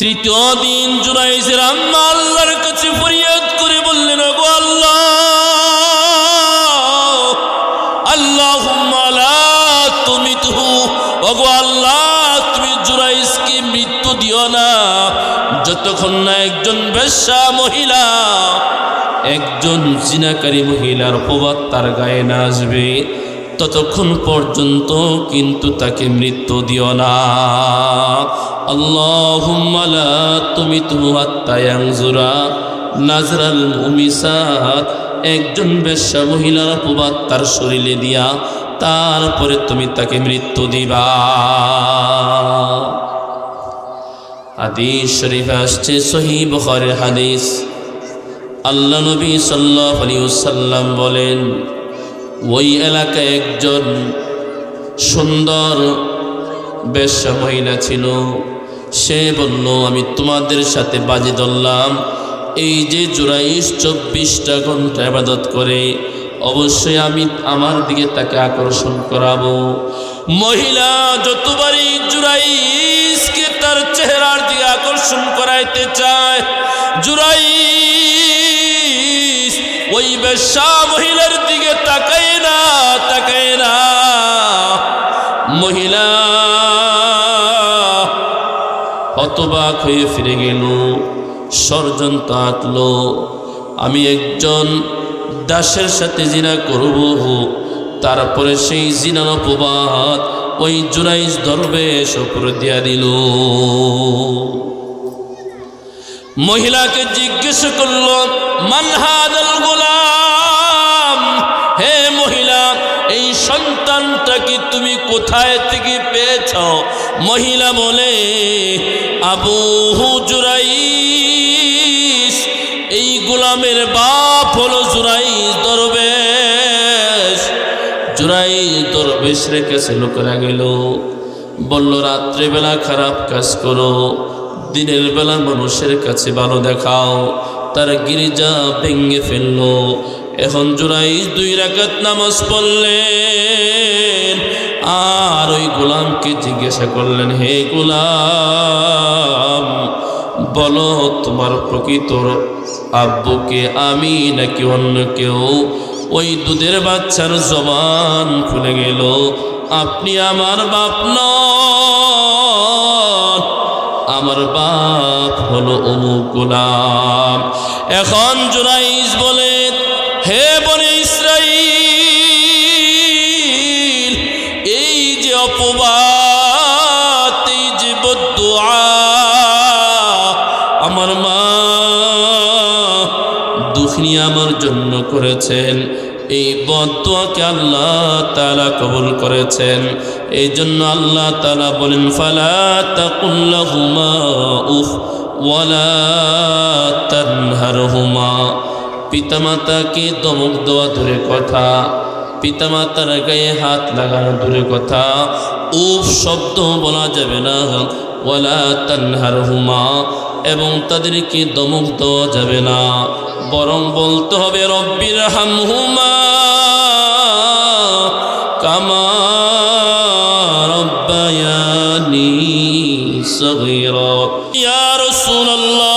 তৃতীয় দিন জুরাইজের আম্মা আল্লাহর কাছে ফরিয়াদ করে বললেন গো আল্লাহ আল্লাহ তুমি তুহু ওগো আল্লাহ, তুমি জুরাইজকে মৃত্যু দিও না। যতক্ষণ না একজন বেশ্যা মহিলা, একজন জিনাকারী মহিলার প্রবাদ তার গায়ে না আসবে। ততক্ষণ পর্যন্ত কিন্তু তাকে মৃত্যু দিও না। আল্লাহুম্মালা তুমি তুহাত্তায়াংজুরা নাজরাল একজন বেশ্যা মহিলার প্রবাদ তার শরীরে দিয়া, তারপরে তুমি তাকে মৃত্যু দিবা। হাদিস শরীফে আসছে সহি হাদিস। আল্লাহ নবী সাল্লাহ আলী সাল্লাম বলেন ওই এলাকায় একজন সুন্দর বেশ্যা মহিলা ছিল। সে বলল, আমি তোমাদের সাথে বাজি ধরলাম। এই যে জুরাইশ চব্বিশটা ঘণ্টা আবাদত করে, অবশ্যই আমি আমার দিকে তাকে আকর্ষণ করাবো। মহিলা যতবারই জুরাইশকে তার চেহারার দিকে আকর্ষণ করাইতে চায়, জুরাইশ ওই বেশ্যা মহিলার দিকে তাকায় না তাকায় না। মহিলা হতবাক হয়ে ফিরে গেল ষড়যন্ত্র আঁটল আমি একজন দাসের সাথে জিনা করব, তারপরে সেই জিনার অপবাদ ওই জুরাইজ দরবেশ করে দিয়া দিল। মহিলাকে জিজ্ঞেস করল মানহাদল গোলাম? হে মহিলা, এই সন্তানটাকে তুমি কোথায় থেকে পেয়েছ? মহিলা বলে, আবু জুরাইস এই গোলামের বাপ হলো জুরাইস দরবেশ। জুরাইস দরবেশ রেখেছে লোকেরা গেল। বলল, রাত্রেবেলা খারাপ কাজ করো দিনের বেলা মানুষের কাছে ভালো দেখাও। তার গিরিজা ভেঙে ফেলল। এখন জোড়াই দুই রাকাত নামাজ পড়লেন। আর ওই গোলামকে জিজ্ঞাসা করলেন, হে গোলাম, বলো তোমার প্রকৃত আব্বুকে, আমি নাকি অন্য কেউ? ওই দুধের বাচ্চার জবান খুলে গেল, আপনি আমার বাপ নন। আমার বাপ হলো অমুক গোলাম। এখন জুরাইজ বলে, হে বনে ইসরাইল, এই যে অপবাদ, এই যে আমার মা দুঃখনি আমার জন্য করেছেন। এই বদুয়াকে আল্লাহ তালা কবুল করেছেন। এই জন্য আল্লাহ তালা বলেন, ফালা উফ ওয়ালা পিতামাতাকে দমক দেওয়া দূরে কথা, পিতামাতার গায়ে হাত লাগানো দূরে কথা, উফ শব্দ বলা যাবে না, ওয়ালা তানহারহুমা। এবং তাদেরকে দমক দেওয়া যাবে না। বরং বলতে হবে রব্বির হামহুমা রব্বায়ানি সগীরা। ইয়া রাসূলুল্লাহ,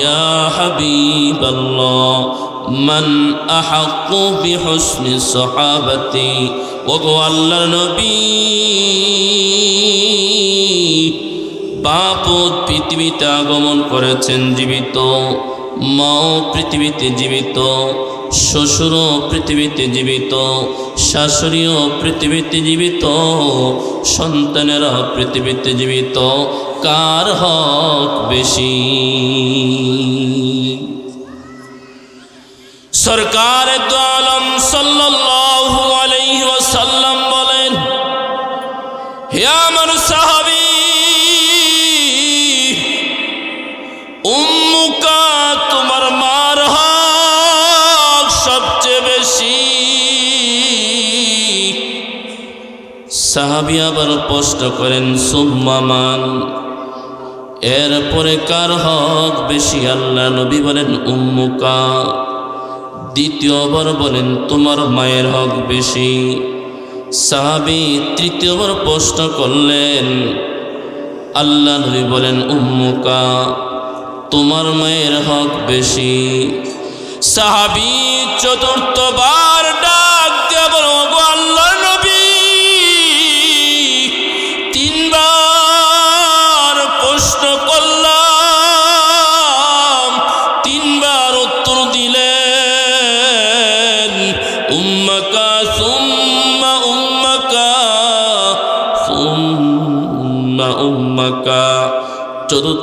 ইয়া হাবিবাল্লাহ, মান আহাক্কু বিহুসনি সাহাবাতি ওগো আল্লাহর নবী। বাপ পৃথিবীতে আগমন করেছেন জীবিত মাও পৃথিবীতে জীবিত শ্বশুরও পৃথিবীতে জীবিত শাশুড়িও পৃথিবীতে জীবিত সন্তানেরা পৃথিবীতে জীবিত। কার হক বেশি? সরকার আলম সাল্লাল্লাহু আলাইহি ওয়াসাল্লাম বলেন, হে আমার সাহাবী সাহাবি আবার প্রশ্ন করেন সুম্মামান এরপরে কার হক? বেশি আল্লাহ নবী বলেন, উম্মুকা। দ্বিতীয়বার বলেন, তোমার মায়ের হক বেশি। সাহাবি তৃতীয়বার প্রশ্ন করলেন, আল্লাহ নবী বলেন, উম্মুকা, তোমার মায়ের হক বেশি। সাহাবি চতুর্থবার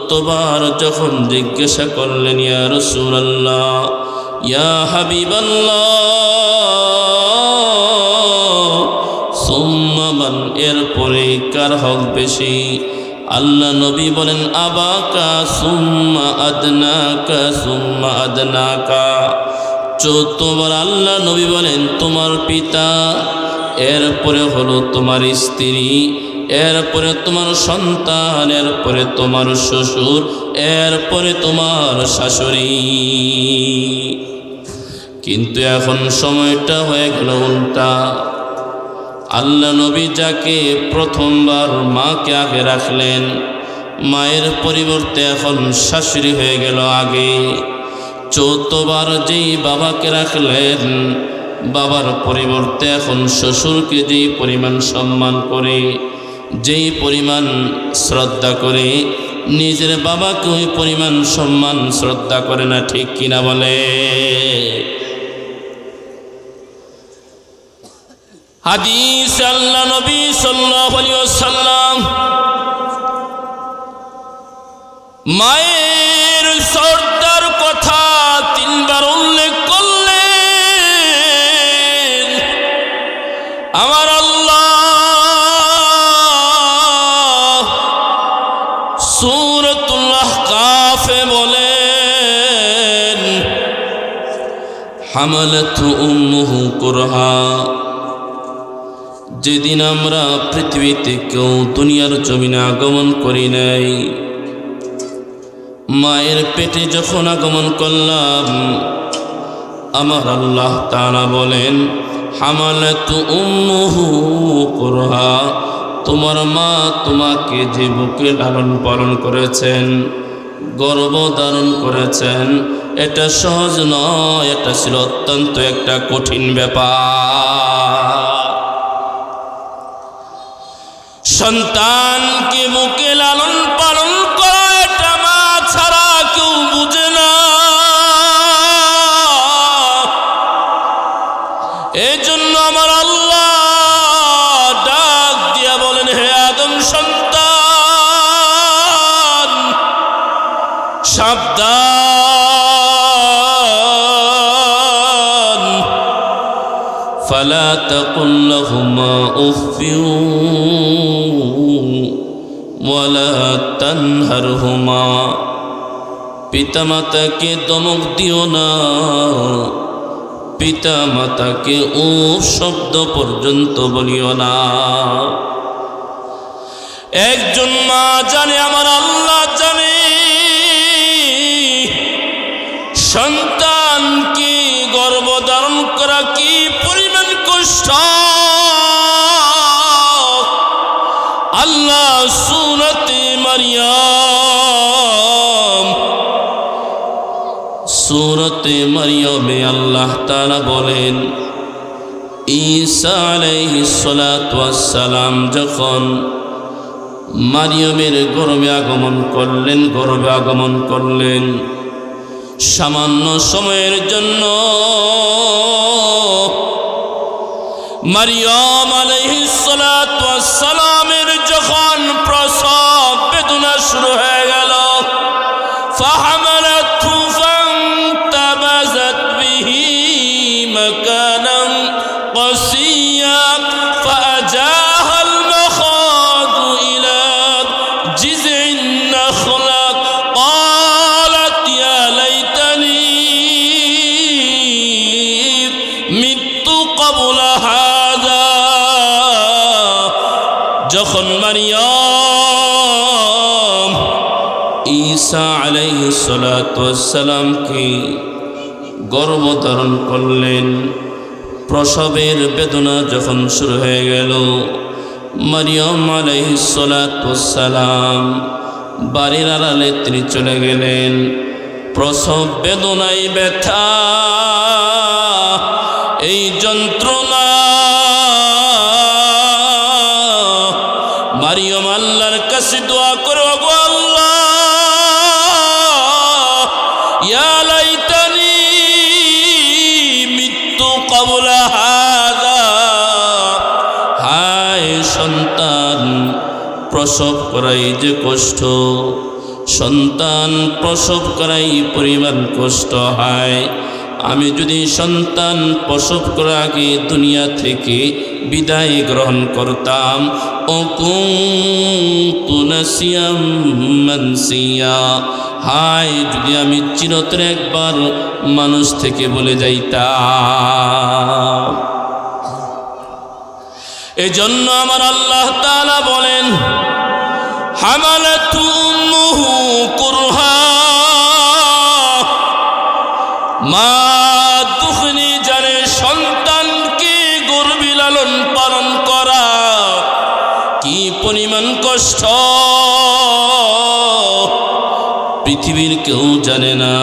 চতুর্থবার যখন জিজ্ঞাসা করলেন, ইয়া রসুলাল্লাহ, ইয়া হাবিবাল্লাহ সুম্মামান এরপরে কার হক বেশি? আল্লাহ নবী বলেন, আবাকা সুম্মা আদনাকা সুম্মা আদনাকা। চৌদ্দবার আল্লাহ নবী বলেন, তোমার পিতা। এরপরে হলো তোমার স্ত্রী। এরপরে তোমার সন্তান, এরপরে তোমার শ্বশুর, এরপরে তোমার শাশুড়ি। কিন্তু এখন সময়টা হয়ে গেল উল্টা। আল্লাহ নবী যাকে প্রথমবার মাকে আগে রাখলেন, মায়ের পরিবর্তে এখন শাশুড়ি হয়ে গেল আগে। চৌদ্দবার যেই বাবাকে রাখলেন, বাবার পরিবর্তে এখন শ্বশুরকে যেই পরিমাণ সম্মান করে যেই পরিমাণ শ্রদ্ধা করে, নিজের বাবাকে ওই পরিমাণ সম্মান শ্রদ্ধা করে না, ঠিক কিনা বলে? হাদিস আল্লাহ নবী আলাইহি মায়ের সর্দার কথা তিনবার উল্লেখ হামালাতু উম্মুহু কুরহা। যেদিন আমরা পৃথিবীতে কেউ দুনিয়ার জমিনে আগমন করি নাই, মায়ের পেটে যখন আগমন করলাম, আমার আল্লাহ তারা বলেন, হামালাতু উম্মুহু কুরহা, তোমার মা তোমাকে যে বুকে লালন পালন করেছেন গর্ব ধারণ করেছেন এটা সহজ নয় এটা ছিল অত্যন্ত একটা কঠিন ব্যাপার। সন্তানকে মুখে লালন পালন فلا تقل لهما اف ولا تنهرهما পিতামাতাকে দমক দিও না পিতামাতাকে উফ শব্দ পর্যন্ত বলিও না একজন মা জানে আমার আল্লাহ জানে সন্তানকে গর্ভধারণ করা কি পরিমাণ কষ্ট আল্লাহ সুরতে মারিয়াম, সুরতে মারিয়মে আল্লাহ তারা বলেন, ঈসা আলাইহিস সালাতু যখন মারিয়মের গর্বে আগমন করলেন গর্বে আগমন করলেন, সামান্য সময়ের জন্য মারিয়ম আলাইহিসসালামের যখন গর্ব গর্ভধারণ করলেন? প্রসবের বেদনা যখন শুরু হয়ে গেল, মারিয়ম আলাইসালাম বাড়ির আড়ালে তিনি চলে গেলেন। প্রসব বেদনায় ব্যথা। প্রসব করাই যে কষ্ট, সন্তান প্রসব করাই পরিমাণ কষ্ট হয়। আমি যদি সন্তান প্রসব করার আগে দুনিয়া থেকে বিদায় গ্রহণ করতাম ও কুনাসিয়াম মানসিয়া। হায়, যদি আমি চিরতরে একবার মানুষ থেকে বলে যাইতাম। এজন্য আমার আল্লাহ তালা বলেন হামালাতু উম্মুহু কুরহা মা দুখনি জানে সন্তানকে গর্বী লালন পালন করা। পরিমাণ কষ্ট। পৃথিবীর কেউ জানে না।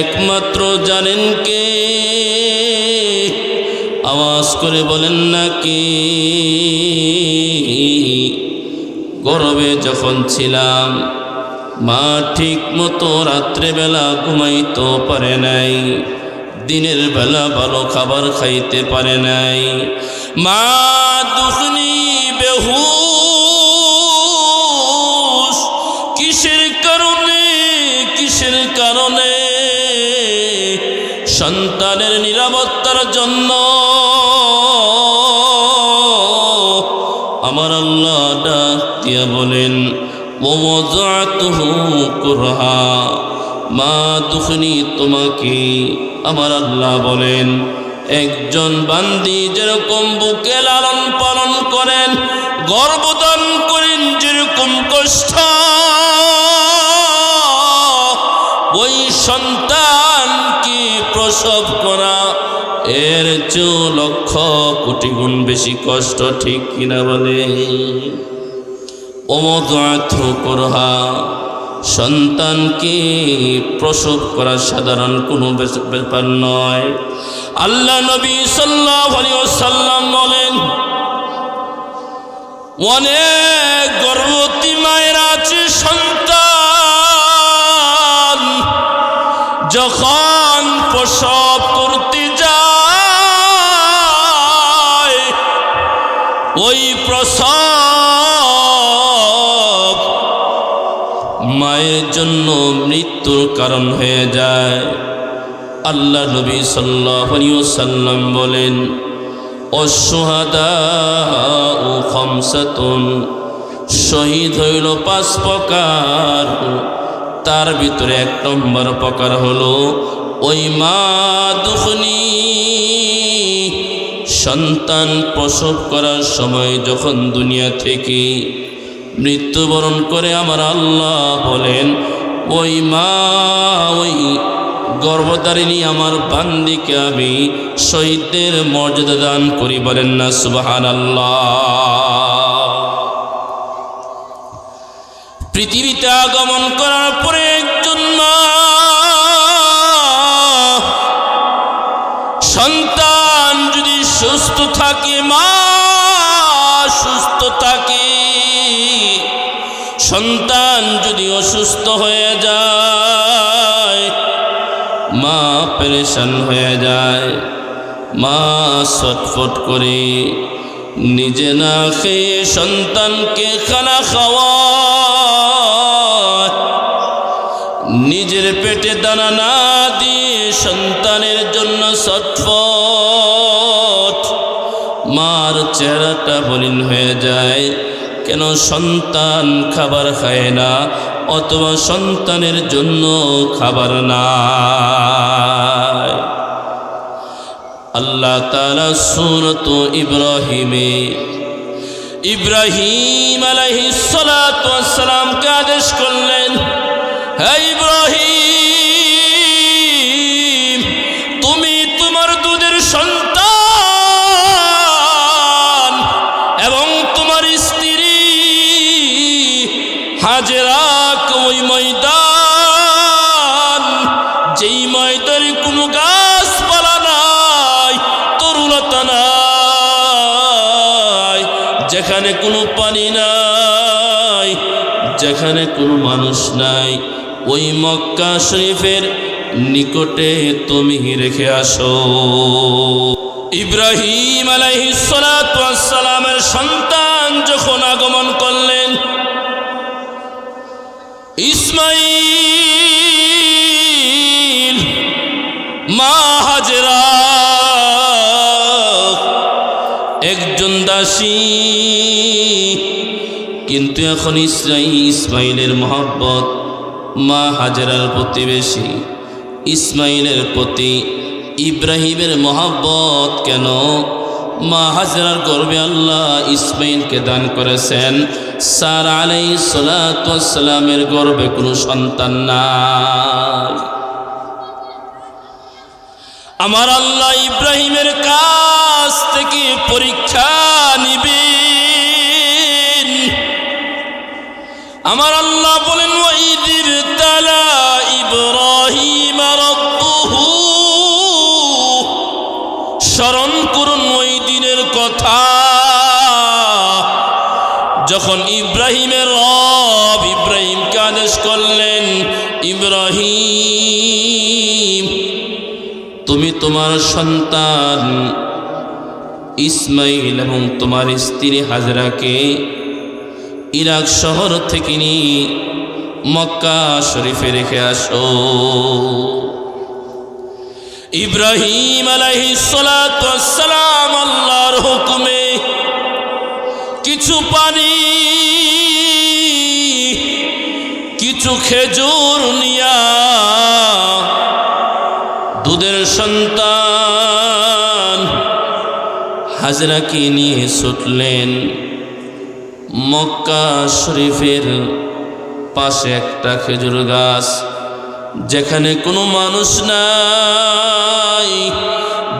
একমাত্র জানেন কে? আওয়াজ করে বলেন না কি? গরবে যখন ছিলাম, মা ঠিক মতো রাত্রেবেলা ঘুমাইতে পারে নাই, দিনের বেলা ভালো খাবার খাইতে পারে নাই। মা দুখনি বেহু কিসের কারণে কিসের কারণে? সন্তানের নিরাপত্তার জন্য ওমজাতুহু কুরহা মা দুখনি তোমাকে, আমার আল্লাহ বলেন, একজন বান্দি যেরকম বুকে লালন পালন করেন গর্বদান করেন যেরকম কষ্ট, ওই সন্তানকে প্রসব করা, এর চেয়েও লক্ষ কোটি গুণ বেশি কষ্ট, ঠিক কিনা বলে? অমদাথ করহা সন্তানকে প্রসব করা সাধারণ কোনো ব্যাপার নয়। আল্লাহ নবী সাল্লাম বলেন, অনেক গর্ভবতী মায়ের আছে, সন্তান যখন প্রসব করতে যায়, ওই প্রসব মায়ের জন্য মৃত্যুর কারণ হয়ে যায়। আল্লাহ নবী সাল্লাহ সাল্লাম বলেন, অসহাদা ও শহীদ হইল পাঁচ প্রকার। তার ভিতরে এক নম্বর প্রকার হলো, ওই মা দুখনি সন্তান প্রসব করার সময় যখন দুনিয়া থেকে মৃত্যুবরণ করে আমার আল্লাহ বলেন, ওই মা, ওই গর্ভধারিণী আমার বান্দিকে আমি শহীদদের মর্যাদা দান করি বলেন না সুবাহান আল্লাহ পৃথিবীতে আগমন করার পরে একজন মা, সন্তান যদি সুস্থ থাকে, মা সন্তান যদি অসুস্থ হয়ে যায়, মা পেরেশান হয়ে যায়, মা ছটফট করে নিজে না খেয়ে সন্তানকে খানা খাওয়া নিজের পেটে দানা না দিয়ে সন্তানের জন্য ছটফট। মার চেহারাটা মলিন হয়ে যায়। কেন সন্তান খাবার খায় না অথবা সন্তানের জন্য খাবার নাই? আল্লাহ তালা সুরত ইব্রাহিমে ইব্রাহিম আলাইহিসালামকে আদেশ করলেন হ্যাঁ ইব্রাহিম ময়দানে কোনো গাছপালা নাই তরুণতা নাই। যেখানে কোনো পানি নাই, যেখানে কোনো মানুষ নাই। ওই মক্কা শরীফের নিকটে তুমি রেখে আসো। ইব্রাহিম আলাইহিসসালামের সন্তান যখন আগমন করলেন ইসমাইল হাজরা। একজন দাসী, কিন্তু এখন ইসরাই ইসমাইলের মহব্বত মা হাজরার প্রতিবেশী ইসমাইলের প্রতি ইব্রাহিমের মহব্বত কেন? মা হাজরার গর্বে আল্লাহ ইসমাইলকে দান করেছেন। সার আলাই সালামের গর্বে কোনো সন্তান নাই। আমার আল্লাহ ইব্রাহিমের কাছ থেকে পরীক্ষা নিবেন। আমার আল্লাহ বলেন, ওয়াইদির তালা ইব্রাহিম স্মরণ করুন ওই দিনের কথা। যখন ইব্রাহিমের রব ইব্রাহিমকে আদেশ করলেন, ইব্রাহিম তুমি তোমার সন্তান ইসমাইল এবং তোমার স্ত্রী হাজরাকে ইরাক শহর থেকে নিয়ে মক্কা শরীফে রেখে আসো। ইব্রাহিম আলাইহিসসালাম আল্লাহর হুকুমে কিছু পানি, কিছু খেজুর নিয়া দুধের সন্তান হাজরাকে নিয়ে ছুটলেন মক্কা শরীফের পাশে একটা খেজুর গাছ, যেখানে কোনো মানুষ নাই,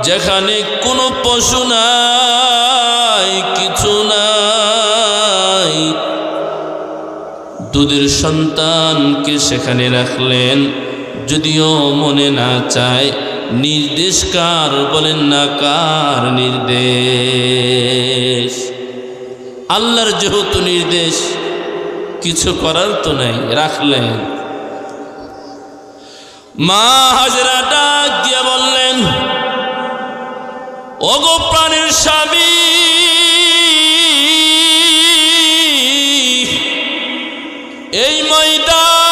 যেখানে কোনো পশু নাই, কিছু নাই। দুধের সন্তানকে সেখানে রাখলেন, যদিও মনে না চায় নির্দেশ কার? বলেন না, কার নির্দেশ? আল্লাহর যেহেতু নির্দেশ, কিছু করার তো নাই, রাখলেন। মা হাজরা ডাক দিয়ে বললেন, ওগো প্রাণের স্বামী, এই ময়দান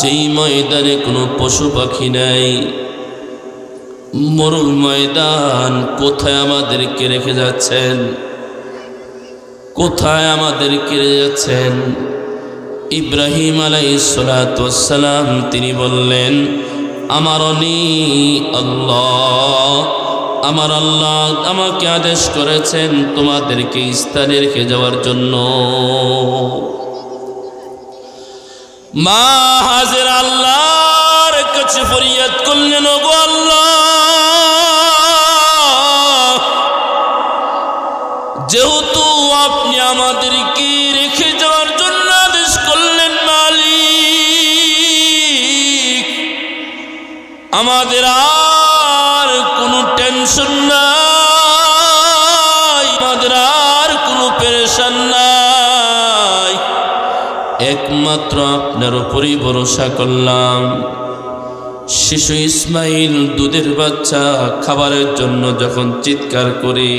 যেই ময়দানে কোনো পশু পাখি নাই। মরু ময়দান কোথায় আমাদেরকে রেখে যাচ্ছেন? কোথায় আমাদেরকে রেখে যাচ্ছেন? ইব্রাহিম আলাই সালাম তিনি বললেন, আমার অনি আল্লাহ, আমার আল্লাহ আমাকে আদেশ করেছেন তোমাদেরকে স্থানে রেখে যাওয়ার জন্য। মা হাজের আল্লাহর কাছে ফরিয়াদ করলেন গো আল্লাহ। যেহেতু আপনি আমাদের আমাদেরকে রেখে যাওয়ার জন্য আদেশ করলেন, মালিক, আমাদের আর একমাত্র আপনার উপরই ভরসা করলাম। শিশু ইসমাইল দুধের বাচ্চা খাবারের জন্য যখন চিৎকার করে,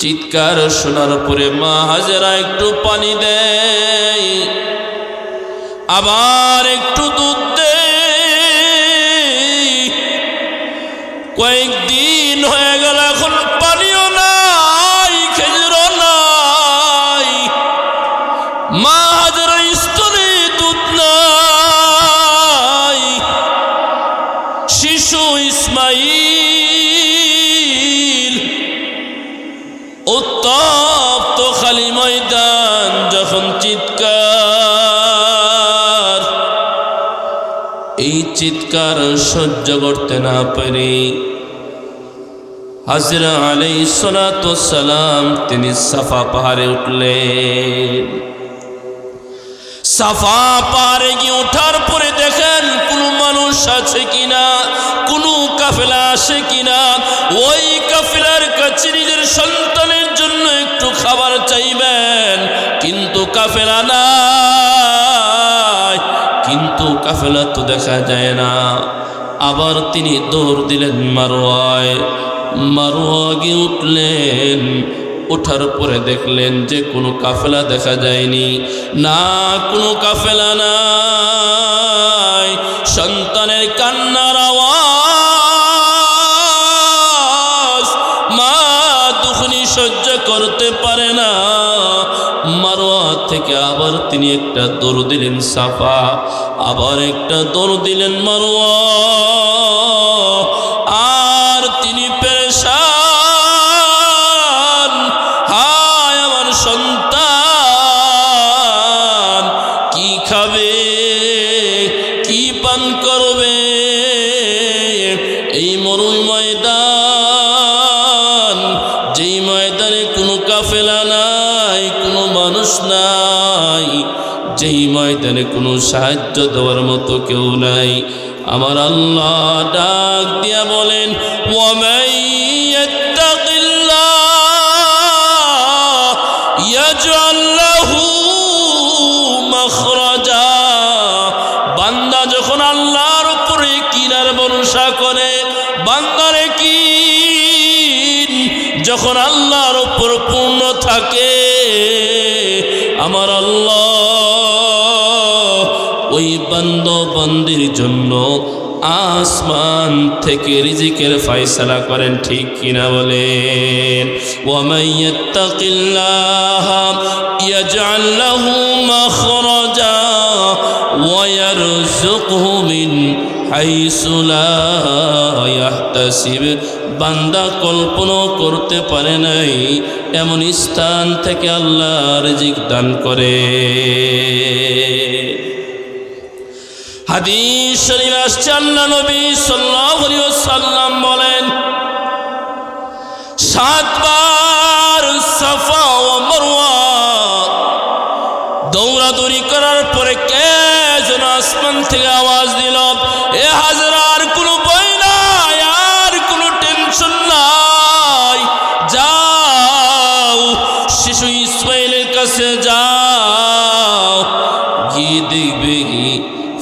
চিৎকার শোনার পরে মা হাজারা একটু পানি দেয়, আবার একটু দুধ দেয়। কয়েকদিন হয়ে গেল, এখন পানিও নাই, খেজুরও নাই। মা চিৎকার সহ্য করতে না পারে। হাজরা আলাই সালাম তিনি সাফা পাহাড়ে উঠলেন। সাফা পাহাড়ে গিয়ে ওঠার পরে দেখেন কোনো মানুষ আছে কিনা, কোনো কাফেলা আসে কিনা। ওই কাফেলার কাছে নিজের সন্তানের জন্য একটু খাবার চাইবেন, কিন্তু কাফেলা কিন্তু কাফেলা তো দেখা যায় না। আবার তিনি দৌড় দিলেন মারোয়ায়। মারোয়া গিয়ে উঠলেন। ওঠার পরে দেখলেন যে কোনো কাফেলা দেখা যায়নি। না, কোনো কাফেলা নাই। সন্তানের কান্নার আওয়াজ। মা দুখনি সহ্য করতে পারে না। মারোয়া থেকে আবার তিনি একটা দৌড় দিলেন সাফা। আবার একটা দৌড় দিলেন মারোয়া জীবনে কোনো সাহায্য দেওয়ার মতো কেউ নাই। আমার আল্লাহ ডাক দিয়া বলেন বান্দা যখন আল্লাহর উপরে করে, বান্দারে কি যখন আল্লাহর উপর পূর্ণ থাকে, আমার আল্লাহ বান্দ বন্দির জন্য আসমান থেকে রিজিকের ফয়সালা করেন, ঠিক কিনা বলেন? ওয়া বান্দা কল্পনা করতে পারে নাই, এমন স্থান থেকে আল্লাহ রিজিক দান করে। বলেন সাতবার সাফা দৌড়াদৌড়ি করার পরে কে যেন আসমান থেকে আওয়াজ দিল এ হাজরা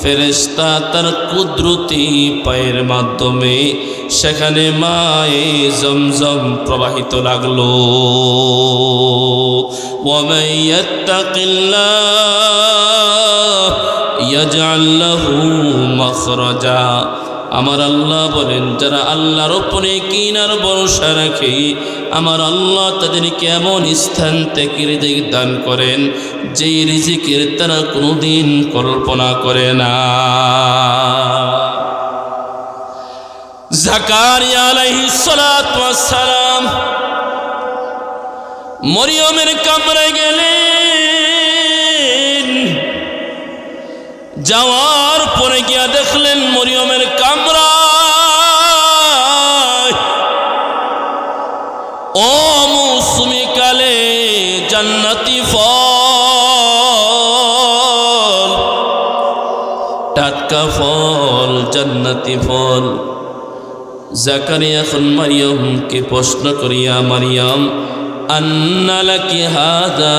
ফেরেস্তা তার কুদরতি পায়ের মাধ্যমে সেখানে মায়ে জমজম প্রবাহিত লাগল। ওমাইয়াত্তাকিল্লাহ ইয়াজআল্লাহু মখরাজা। আমার আল্লাহ বলেন, যারা আল্লাহর ওপরে কিনার ভরসা রাখে, আমার আল্লাহ তাদেরকে এমন স্থান থেকে রিজিক দান করেন, যেই রিজিকের তারা কোনোদিন কল্পনা করে না। জাকারিয়া আলাইহিস সালাতু ওয়াস সালাম মরিয়মের কামরায় গেলেন। যাওয়ার পরে গিয়া দেখলেন মরিয়মের কামরা ও মৌসুমি কালে জান্নাতি ফল, টাটকা ফল, জান্নাতি ফল। জাকারিয়া এখন মারিয়মকে প্রশ্ন করিয়া মারিয়াম আন্নালাকি হাদা?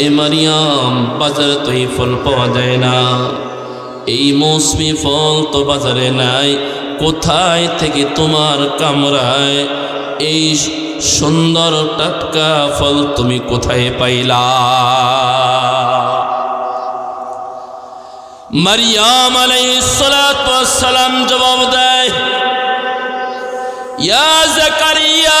এ মারিয়াম, বাজারে তো এই ফল পাওয়া যায় না। এই মৌসুমি ফল তো বাজারে নাই, কোথায় থেকে তোমার কামরায় এই সুন্দর টাটকা ফল তুমি কোথায় পাইলা? মারিয়াম সালাম জবাব দেয়, ইয়া জাকারিয়া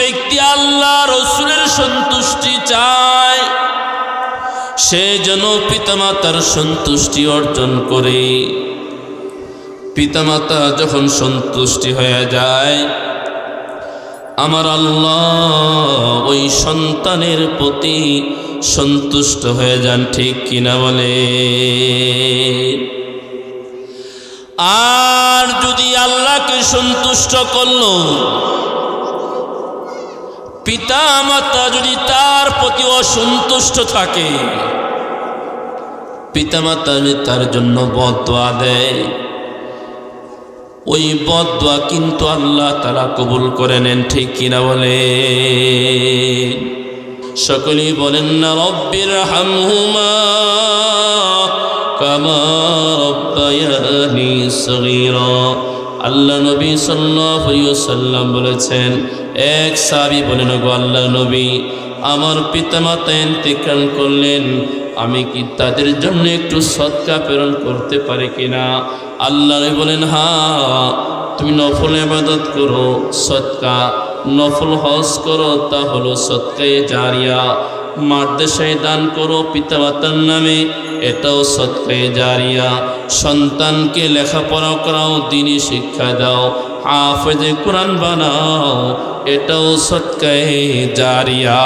ব্যক্তি আল্লাহ রসুলের সন্তুষ্টি চায়, সে যেন পিতামাতার সন্তুষ্টি অর্জন করে। পিতামাতা যখন সন্তুষ্টি হয়ে যায়, আমার আল্লাহ ওই সন্তানের প্রতি সন্তুষ্ট হয়ে যান, ঠিক কিনা বলে? আর যদি আল্লাহকে সন্তুষ্ট করল পিতা মাতা যদি তার প্রতি অসন্তুষ্ট থাকে পিতামাতা যদি তার জন্য বদয়া দেয়, ওই বদয়া কিন্তু আল্লাহ তারা কবুল করে নেন, ঠিক কিনা বলে? সকলেই বলেন, না রব্বির কামা রব্বায়ানি সগীরা। আল্লাহ নবী সাল্লাল্লাহু আলাইহি ওয়াসাল্লাম বলেছেন এক সাহাবী বলেন গো আল্লাহ নবী, আমার পিতামাতা ইন্তেকাল করলেন। আমি কি তাদের জন্য একটু সৎকা প্রেরণ করতে পারি কিনা? আল্লাহ বলেন, হা, তুমি নফল ইবাদত করো, সৎকা। নফল হজ করো, তা হলো সৎকায়ে জারিয়া। মাদ্রাসায় দান করো পিতামাতার নামে, এটাও সৎকায়ে জারিয়া। সন্তানকে লেখাপড়া করাও, দিনই শিক্ষা দাও। হাফেজে কোরআন বানাও এটাও সৎকায় জারিয়া।